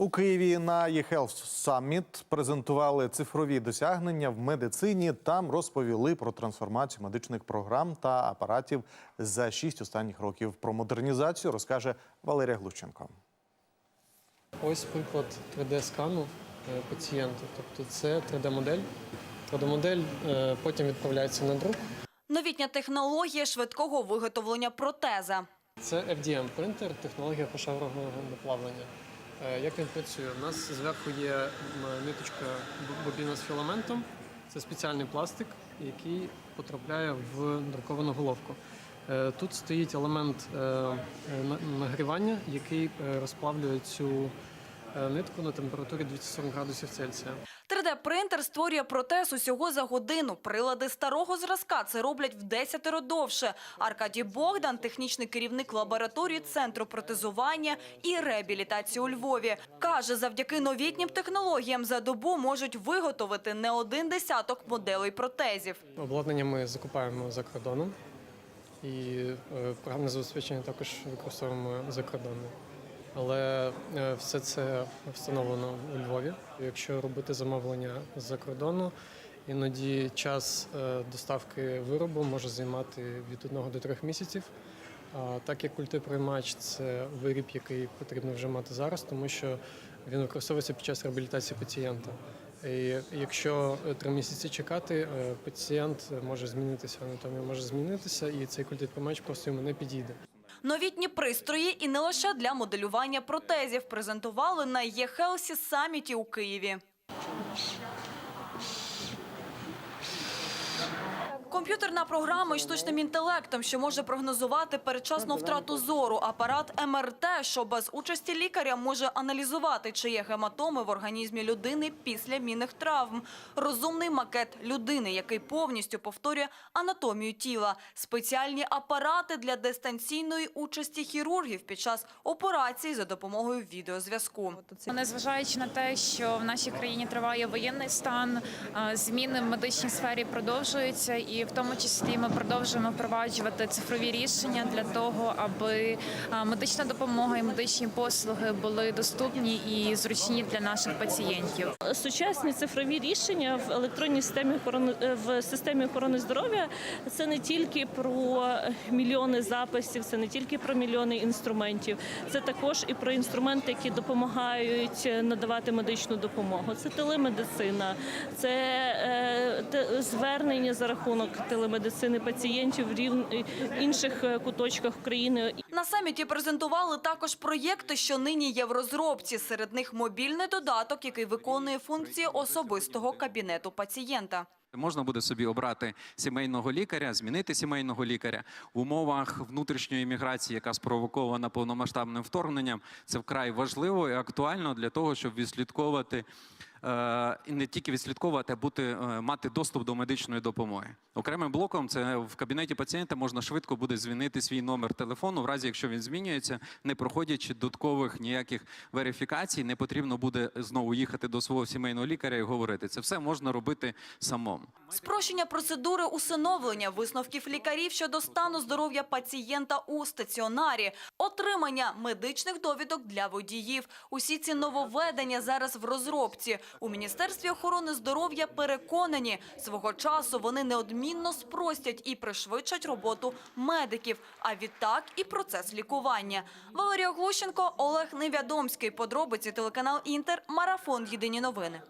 У Києві на eHealth Summit презентували цифрові досягнення в медицині. Там розповіли про трансформацію медичних програм та апаратів за шість останніх років. Про модернізацію розкаже Валерія Глущенко. Ось приклад 3D-скану е, пацієнта. Тобто це 3D-модель. 3D-модель е, потім відправляється на друк. Новітня технологія швидкого виготовлення протеза. Це FDM-принтер, технологія пошарового наплавлення. Е, Як він працює? У нас зверху є ниточка бобіна з філаментом. Це спеціальний пластик, який потрапляє в друковану головку. Е, Тут стоїть елемент е, на- нагрівання, який розплавлює цю нитку на температурі 240 градусів Цельсія. 3D-принтер створює протез усього за годину. Прилади старого зразка це роблять в десятеро довше. Аркадій Богдан, технічний керівник лабораторії Центру протезування і реабілітації у Львові, каже, завдяки новітнім технологіям за добу можуть виготовити не один десяток моделей протезів. Обладнання ми закупаємо за кордоном, і е, програмне забезпечення також використовуємо за кордоном. Але е, все це встановлено у Львові. Якщо робити замовлення з-за кордону, іноді час е, доставки виробу може займати від одного до трьох місяців. А так як культиприймач це виріб, який потрібно вже мати зараз, тому що він використовується під час реабілітації пацієнта. І якщо е, три місяці чекати, пацієнт може змінитися, анатомія може змінитися, і цей культиприймач просто йому не підійде. Новітні пристрої і не лише для моделювання протезів презентували на ЄХелсі саміті у Києві. Комп'ютерна програма із штучним інтелектом, що може прогнозувати передчасну втрату зору, апарат МРТ, що без участі лікаря може аналізувати, чи є гематоми в організмі людини після мінних травм, розумний макет людини, який повністю повторює анатомію тіла, спеціальні апарати для дистанційної участі хірургів під час операцій за допомогою відеозв'язку. Незважаючи на те, що в нашій країні триває воєнний стан, зміни в медичній сфері продовжуються, і в тому числі ми продовжуємо впроваджувати цифрові рішення для того, аби е, медична допомога і медичні послуги були доступні і зручні для наших пацієнтів. Сучасні цифрові рішення в електронній системі охорони е, в системі охорони здоров'я це не тільки про мільйони записів, це не тільки про мільйони інструментів, це також і про інструменти, які допомагають надавати медичну допомогу. Це телемедицина, це е, звернення за рахунок телемедицини пацієнтів в рів- інших е, куточках країни На саміті презентували також проєкти, що нині є в розробці. Серед них мобільний додаток, який виконує функції особистого кабінету пацієнта. Можна буде собі обрати сімейного лікаря, змінити сімейного лікаря в умовах внутрішньої міграції, яка спровокована повномасштабним вторгненням. Це вкрай важливо і актуально для того, щоб відслідковувати і не тільки відслідковувати, а бути е, мати доступ до медичної допомоги. Окремим блоком це в кабінеті пацієнта можна швидко буде змінити свій номер телефону, в разі якщо він змінюється, не проходячи додаткових ніяких верифікацій, не потрібно буде знову їхати до свого сімейного лікаря і говорити. Це все можна робити самому. Спрощення процедури усиновлення, висновків лікарів щодо стану здоров'я пацієнта у стаціонарі, отримання медичних довідок для водіїв. Усі ці нововведення зараз в розробці. У Міністерстві охорони здоров'я переконані, свого часу вони неодмінно спростять і пришвидшать роботу медиків, а відтак і процес лікування. Валерія Глущенко, Олег Невядомський. Подробиці телеканал Інтер. Марафон. Єдині новини.